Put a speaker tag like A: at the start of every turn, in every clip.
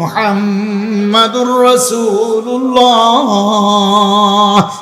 A: মোহাম্মদুর রসুল্লাহ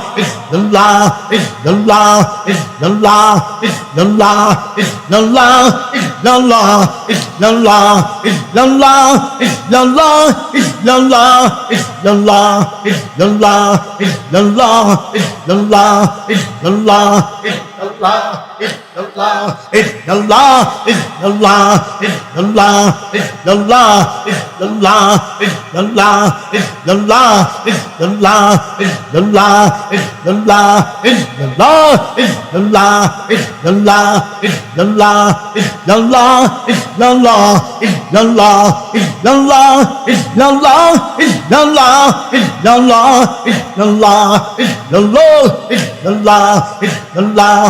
A: is is is is is is illallah illallah illallah is illallah illallah illallah illallah illallah is illallah illallah illallah illallah illallah is is is is is is illallah illallah illallah illallah illallah illallah illallah illallah illallah illallah illallah illallah illallah illallah illallah is illallah illallah illallah illallah illallah is illallah illallah illallah illallah illallah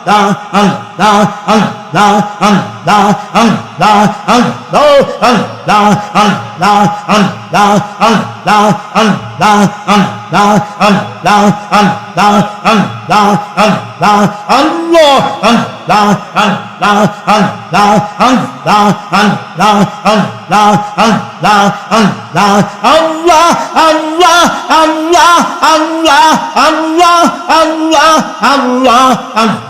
B: da an da an da an da an da an do an da an da an da an da an da an da an da an da an da an da Allah an da an da an da an da an da an da an da an da Allah Allah Allah Allah Allah Allah Allah Allah